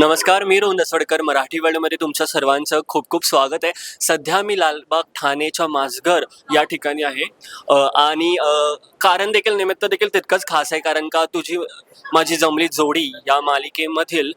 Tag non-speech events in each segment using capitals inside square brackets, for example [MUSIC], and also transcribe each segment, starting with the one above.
नमस्कार मी रोहन दसवडकर. मराठी वर्ल्डमध्ये तुमच्या सर्वांचं खूप खूप स्वागत आहे. सध्या मी लालबाग ठाणेच्या माझघर या ठिकाणी आहे. आणि कारण देखील निमित्त देखील तितकंच खास आहे कारण का तुझी माझी जमली जोडी या मालिकेमधील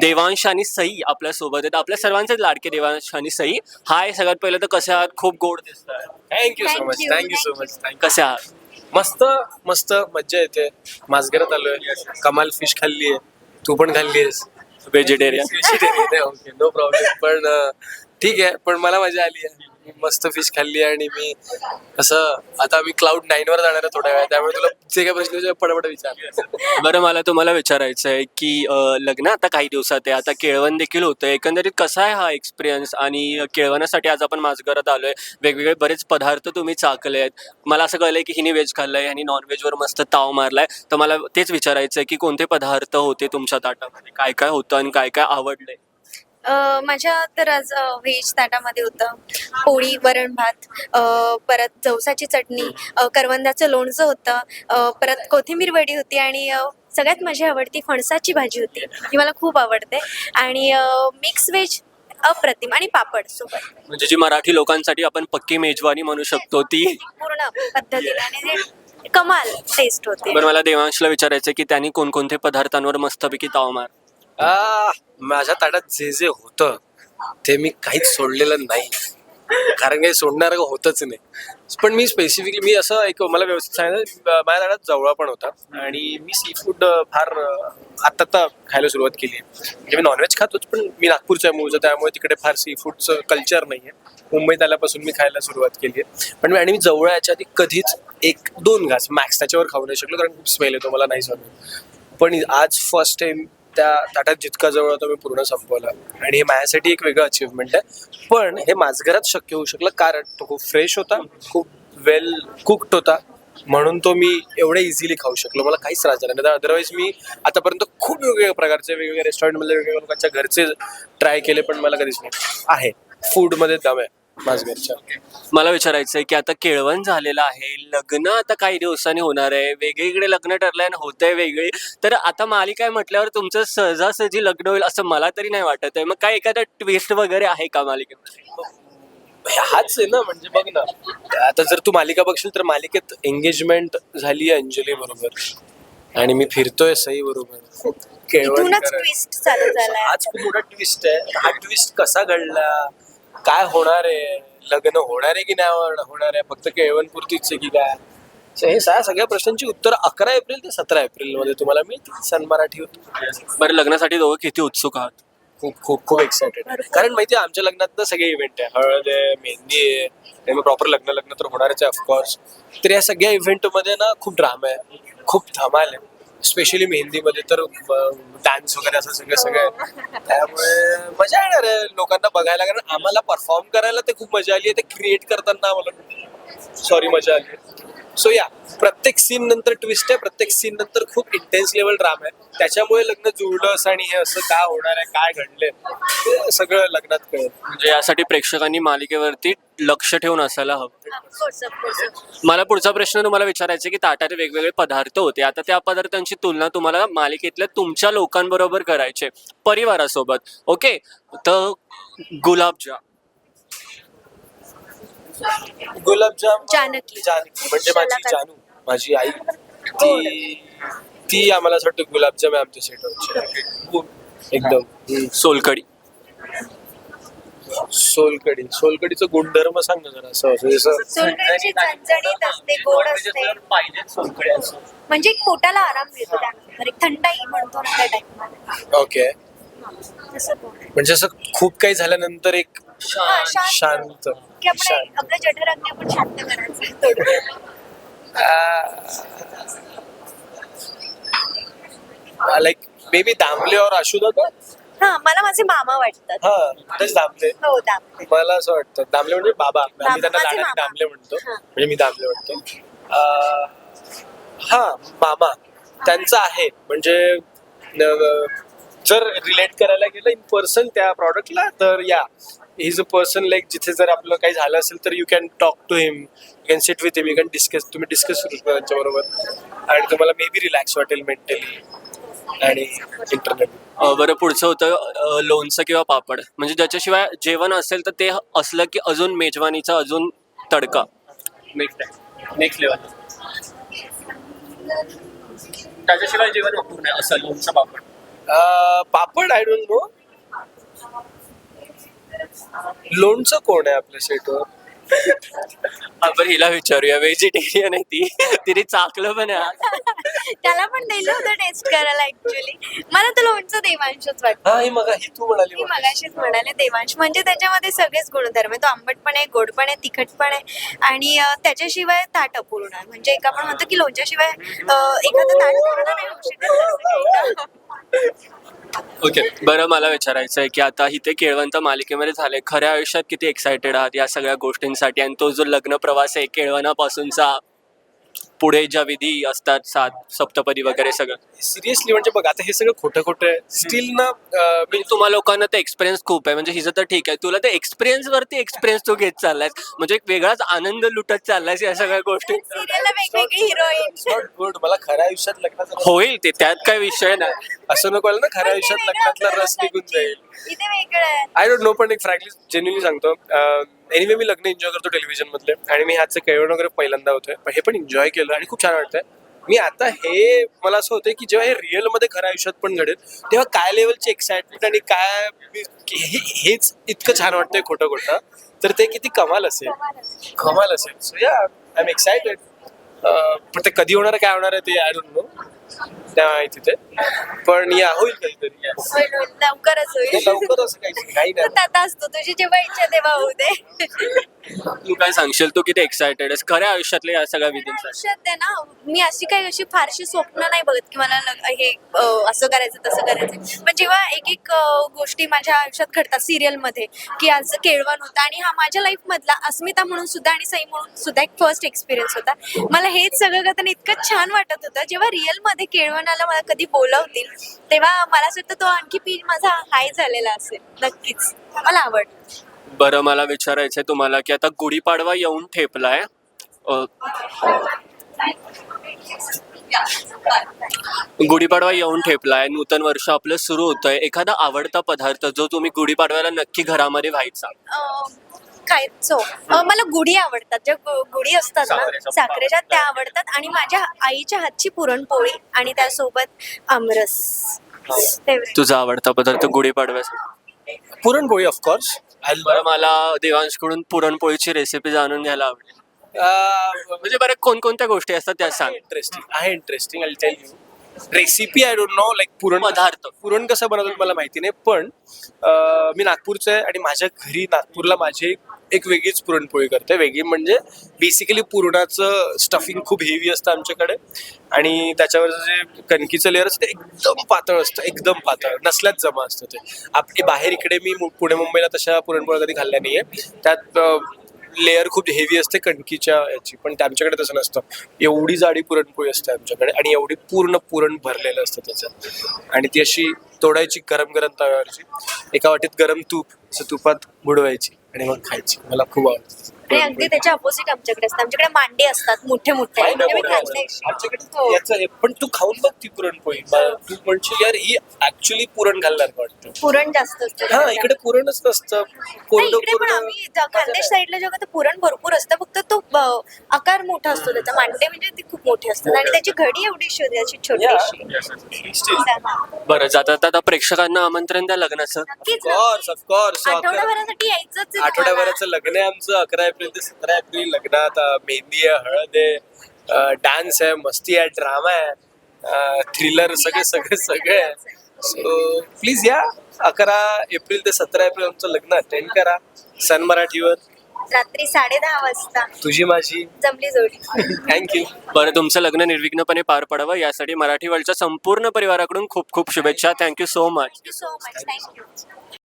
देवांश आणि सई आपल्यासोबत आहेत. आपल्या सर्वांचेच लाडके देवांश आणि सई. हाय सगळ्यात पहिलं तर कसे आहात? खूप गोड दिसत thank you so much thank you so much thank you कसे आहात? मस्त मस्त मज्जा येते. माझघरात आलोय. कमाल फिश खाल्ली आहे तू पण खाल्ली आहेस व्हेजिटेरियन ओके नो प्रॉब्लेम पण ठीक आहे पण मला मजा आली आहे. मी मस्त फिश खाल्ली आणि मी असं आता मी क्लाउड नाईन वर जाणार आहे थोड्या वेळा त्यामुळे तुला जे काही प्रश्न विचार, पटापट विचार. बरं मला तुम्हाला विचारायचं आहे की लग्न आता काही दिवसात आहे आता केळवण देखील होतं एकंदरीत कसा आहे हा एक्सपिरियन्स आणि केळवणासाठी आज आपण माझघरात आलोय वेगवेगळे बरेच पदार्थ तुम्ही चाकले आहेत मला असं कळलंय की हिने व्हेज खाल्लंय आणि नॉनव्हेजवर मस्त ताव मारलाय. तर मला तेच विचारायचं आहे की कोणते पदार्थ होते तुमच्या ताटामध्ये? काय काय होतं आणि काय काय आवडलंय? माझ्या तर आज व्हेज ताटामध्ये होतं. पोळी वरण भात परत जवसाची चटणी करवंदाचं लोणचं होतं परत कोथिंबीर वडी होती आणि सगळ्यात माझी आवडती फणसाची भाजी होती. जी मला खूप आवडते. आणि मिक्स व्हेज अप्रतिम. आणि पापड सोबत. म्हणजे जी मराठी लोकांसाठी आपण पक्की मेजवानी म्हणू शकतो ती. पूर्ण पद्धतीने. आणि ते कमाल टेस्ट होते. बरं मला देवांशला विचारायचं की त्यांनी कोणकोणते पदार्थांवर मस्तपैकी ताव मार आ, माझ्या ताटात जे जे होतं ते मी काहीच सोडलेलं नाही. कारण काही सोडणार होतच नाही. पण मी स्पेसिफिकली मी असं एक मला व्यवस्थित सांगितलं माझ्या ताटात जवळा पण होता आणि मी सी फूड फार आता आता खायला सुरुवात केली आहे. म्हणजे मी नॉनव्हेज खातोच पण मी नागपूरच्या मूळचं त्यामुळे तिकडे फार सी फूडचं कल्चर नाही आहे मुंबईत आल्यापासून मी खायला सुरुवात केली आहे. पण मी आणि मी जवळ याच्या आधी कधीच एक दोन घास मॅक्स त्याच्यावर खाऊ नाही शकलो कारण खूप स्मेल येतो मला नाही झालं पण आज फर्स्ट टाइम त्या ताटात जितका जवळ होता मी पूर्ण संपवला. आणि हे माझ्यासाठी एक वेगळं अचिव्हमेंट आहे. पण हे माझघरात शक्य होऊ शकलं कारण तो खूप फ्रेश होता खूप वेल कुक्ड होता. म्हणून तो मी एवढं इझिली खाऊ शकलो. मला काहीच त्रास झाला नाही. अदरवाईज मी आतापर्यंत खूप वेगवेगळ्या प्रकारचे वेगवेगळ्या रेस्टॉरंटमध्ये वेगवेगळ्या लोकांच्या घरचे ट्राय केले पण मला कधीच नाही. आहे. फूडमध्ये दम आहे. माझघरच्या मला विचारायचं आहे की आता केळवण झालेलं आहे लग्न आता काही दिवसांनी होणार आहे वेगवेगळे लग्न ठरलंय आणि होतंय वेगळे. तर आता मालिका आहे म्हटल्यावर तुमचं सहजासहजी लग्न होईल असं मला तरी नाही वाटत आहे. मग काय एखादा ट्विस्ट वगैरे आहे का मालिकेमध्ये हाच आहे ना म्हणजे बघ ना. आता जर तू मालिका बघशील तर मालिकेत एंगेजमेंट झाली आहे अंजली बरोबर. आणि मी फिरतोय सई बरोबर. केळवण इथूनच करायला. ट्विस्ट चालू झालाय. आज खूप मोठा ट्विस्ट आहे. हा ट्विस्ट कसा घडला? काय होणार आहे? लग्न होणार आहे की नाही? होणार- होणार आहे? फक्त केळवण पुरतीच आहे की काय? So हे सगळ्या सगळ्या प्रश्नांची उत्तर अकरा एप्रिल ते सतरा एप्रिलमध्ये तुम्हाला मिळतील सन मराठी होत. बरं लग्नासाठी दोघं किती उत्सुक आहात? खूप खूप खूप एक्सायटेड कारण माहिती आहे आमच्या लग्नात ना सगळे इव्हेंट आहे. हळद आहे मेहंदी आहे. मग प्रॉपर लग्न लग्न तर होणारच आहे ऑफकोर्स तर या सगळ्या इव्हेंटमध्ये ना खूप ड्रामा आहे. खूप धमाल आहे. स्पेशली मेहंदीमध्ये तर डान्स वगैरे असं सगळं सगळं आहे. त्यामुळे मजा येणार आहे. लोकांना परफॉर्म करायला ते खूप मजा आली आहे. ते क्रिएट करताना आम्हाला सॉरी मजा आली सो या प्रत्येक सीन नंतर ट्विस्ट आहे. प्रत्येक सीन नंतर खूप इंटेन्स लेवल ड्रामा आहे. त्याच्यामुळे लग्न जुळलं असं आणि हे असं काय होणार आहे काय घडलंय ते सगळं लग्नात कळेल. म्हणजे यासाठी प्रेक्षकांनी मालिकेवरती लक्ष ठेवून असायला हवं. मला पुढचा प्रश्न तुम्हाला विचारायचा की ताटात वेगवेगळे पदार्थ होते. आता त्या पदार्थांची तुलना तुम्हाला मालिकेतल्या तुमच्या लोकांबरोबर करायचे परिवारासोबत. ओके तर गुलाबजाम. गुलाबजाम जानकी. जानकी. म्हणजे माझी. जानू माझी आई. ती ती आम्हाला असं वाटतं गुलाबजाम आहे आमच्या सेट एकदम. हम्म. सोलकडी सोलकडी सोलकडीचं गुणधर्म सांग ना जरा असं असं जसं. सोलकढीची झणझणीत असते गोड असते. म्हणजे एक पोटाला आराम मिळतो त्यानंतर एक थंडाई म्हणतो ना त्या टाइम ओके. म्हणजे असं खूप काही झाल्यानंतर एक हा, शांत. शांत. की आपण शांत. आपलं जठराग्नी आपण शांत करायचं. थोडं लाईक बेबी दामले और आशुदा का हा मला माझे मामा वाटतात. हा तेच दामले. हो दाम मला असं वाटतं. दामले म्हणजे बाबा. आम्ही त्यांना माझे लाडाने मामा. दामले म्हणतो. हा. म्हणजे मी दामले म्हणतो. अं, हा मामा. त्यांचं आहे. म्हणजे न- जर रिलेट करायला गेलं इन पर्सन त्या प्रॉडक्टला तर या. इज अ पर्सन लाईक जिथे जर आपलं काही झालं असेल तर you can talk to him you can sit with him you can discuss तुम्ही डिस्कस करू शकता त्यांच्याबरोबर. आणि तुम्हाला मे बी रिलॅक्स वाटेल मेंटली आणि इंटरनेट बरं पुढचं होतं लोणचं किंवा पापड. म्हणजे ज्याच्याशिवाय जेवण असेल तर ते असलं की अजून मेजवानीचा अजून तडका. नेक्स्ट नेक्स्ट लेवल त्याच्याशिवाय जेवण अपूर्ण आहे असं लोणचं papad. Papad I don't know लोणचं कोण आहे आपल्या सेटवर आपण हिला विचारूया. व्हेजिटेरियन आहे ती. तिने चाकलं पण आहे आज. त्याला पण दिलं होतं टेस्ट करायला ऍक्च्युली मला तर लोणचं देवांशच वाटतं. हा ही मग ही तू म्हणाली मी मला. मगाशीच म्हणाले देवांश. म्हणजे त्याच्यामध्ये सगळेच गुणधर्म आहे तो आंबट पण आहे गोड पण आहे तिखट पण आहे. आणि अं, त्याच्याशिवाय ताट अपूर्ण आहे. म्हणजे एक आपण म्हणतो की लोणच्याशिवाय अं, एखादं ताट पूर्ण नाही होऊ शकत. तसं काही नाही. ओके बरं मला विचारायचं आहे की आता इथे केळवंत मालिकेमध्ये झाले. खऱ्या आयुष्यात किती एक्सायटेड आहात या सगळ्या गोष्टींसाठी? आणि तो जो लग्न प्रवास आहे केळवणापासूनचा पुढे ज्या विधी असतात सात सप्तपदी वगैरे सगळं. सिरियसली म्हणजे बघ आता हे सगळं खोटं खोटं आहे. स्टील ना अं, मी तुम्हा लोकांना ते एक्सपिरियन्स खूप आहे. म्हणजे हिचं तर ठीक आहे. तुला ते एक्सपिरियन्स वरती एक्सपिरियन्स तू घेत चाललायस. म्हणजे एक वेगळाच आनंद लुटत चाललायस या सगळ्या गोष्टी. [LAUGHS] सिरियलला वेगवेगळी हिरोईन नॉट गुड मला खऱ्या आयुष्यात लग्नाचा होईल ते. त्यात काय विषय नाही. असं नको व्हायला ना खऱ्या आयुष्यात लग्नातला रस निघून जाईल. इथे वेगळं आहे. आय डोंट नो पण एक फ्रँकली जेन्युअली सांगतो. एनिवे मी लग्न एन्जॉय करतो टेलिव्हिजन मधले. आणि मी ह्याचं केळवण वगैरे पहिल्यांदा होतोय. पण हे पण एन्जॉय केलं आणि खूप छान वाटतंय. मी आता हे मला असं होतंय की जेव्हा हे रिअलमध्ये खऱ्या आयुष्यात पण घडेल तेव्हा काय लेवलची एक्साइटमेंट आणि काय हेच इतकं छान वाटतंय खोटं खोटं. तर ते किती कमाल असेल. कमाल असेल. सो या आय एम एक्सायटेड पण ते कधी होणार काय होणार आहे ते आय डोंट नो त्या माहिती ते पण या होईल काहीतरी. होईल, होईल. लवकरच ते होईल. लवकर असं काही काही नाही तर आता असतो तुझी जेव्हा इच्छा तेव्हा होऊ दे. तू काय सांगशील? तू किती एक्सायटेड आहेस? खऱ्या आयुष्यातल्या या सगळ्या विधींसाठी. आयुष्यात आहे ना. मी अशी काही अशी फारशी स्वप्न नाही बघत की मला लग- हे अं, असं करायचं तसं करायचं. पण जेव्हा एक एक अं, गोष्टी माझ्या आयुष्यात घडतात सिरियलमध्ये की आज केळवण होता आणि हा माझ्या लाईफ मधला अस्मिता म्हणून सुद्धा आणि सई म्हणून सुद्धा एक फर्स्ट एक्सपिरियन्स होता. मला हेच सगळं करताना इतकं छान वाटत होतं. जेव्हा रिअलमध्ये केळवणाला मला कधी बोलवतील तेव्हा मला असं वाटतं तो आणखी पी माझा हाय झालेला असेल नक्कीच. मला आवडतं बरं मला विचारायचंय तुम्हाला की आता गुढीपाडवा येऊन ठेपलाय. अ, गुढीपाडवा येऊन ठेपलाय नूतन वर्ष आपलं सुरू होतंय. एखादा आवडता पदार्थ जो तुम्ही गुढीपाडव्याला नक्की घरामध्ये व्हायचा. अं, काय? अं, मला गुढी आवडतात. ज्या गु- गुढी असतात. ना साखरेच्या त्या आवडतात. आणि माझ्या आईच्या हातची पुरणपोळी आणि त्यासोबत आमरस. Favorite. तुझा आवडता पदार्थ गुढीपाडव्याचा पुरणपोळी ऑफकोर्स बरं मला देवांशकडून पुरणपोळीची रेसिपी जाणून घ्यायला आवडेल. म्हणजे बरं कोणकोणत्या गोष्टी असतात त्या सांग. इंटरेस्टिंग आहे interesting I tell you recipe I don't know like पुरण पदार्थ. पुरण कसं बनवतात मला माहिती नाही पण अं, मी नागपूरचं आहे आणि माझ्या घरी नागपूरला माझी एक वेगळीच पुरणपोळी करते. वेगळी म्हणजे बेसिकली पुरणाचं स्टफिंग खूप हेवी असतं आमच्याकडे. आणि त्याच्यावरचं जे कणकीचं लेअर असतं ते एकदम पातळ असतं एकदम पातळ. नसल्याच जमा असतं ते. आपली बाहेर इकडे मी मु- पुणे मुंबईला तशा पुरणपोळ्या कधी खाल्ल्या आहे त्यात लेअर खूप हेवी असते कणकीच्या याची. पण त्यांच्याकडे आमच्याकडे तसं नसतं. एवढी जाडी पुरणपोळी असते आमच्याकडे आणि एवढी पूर्ण पुरण भरलेलं असतं त्याच्यात. आणि ती अशी तोडायची गरम गरम तव्यावरची. एका वाटीत गरम तूप असं तुपात बुडवायची. आणि मग खायची. मला खूप आवडते. आणि अगदी त्याच्या अपोजिट आमच्याकडे असतात आमच्याकडे मांडे असतात मोठे मोठे. म्हणजे खाल्ले. आमच्याकडे हे- पण तू खाऊन बघ ती पुरणपोळी. तू म्हणशील यार ही ऍक्च्युली पुरण घालणार वाटतं. पुरण जास्त असतं. हा. इकडे पुरणच नसतं. कोरडं इकडे पण आम्ही ज- खानदेश साईडला जेव्हा पुरण भरपूर असतं. फक्त तो आकार मोठा असतो त्याचा. मांडे म्हणजे ते खूप मोठे असतात. आणि त्याची घडी अशी छोटीशी. Still. बरं जाता जाता प्रेक्षकांना आमंत्रण द्या लग्नाचं. ऑफकोर्स ऑफकोर्स आठवड्याभरासाठी यायचंच तुम्हाला. आठवड्याभराचं लग्न आहे आमचं. अकरा एप्रिल ते सतरा एप्रिल लग्नात मेहंदी आहे हळद आहे डान्स आहे मस्ती आहे ड्रामा आहे थ्रिलर सगळे सगळे सगळे आहे. सो प्लीज या अकरा एप्रिल ते सतरा एप्रिल आमचं लग्न अटेंड करा. सन मराठीवर. रात्री साडे दहा वाजता. तुझी माझी. जमली जोडी. थँक्यू बरं तुमचं लग्न निर्विघ्नपणे पार पडावं. यासाठी मराठी वर्ल्डच्या संपूर्ण परिवाराकडून खूप खूप शुभेच्छा. Thank you so much thank you so much thank you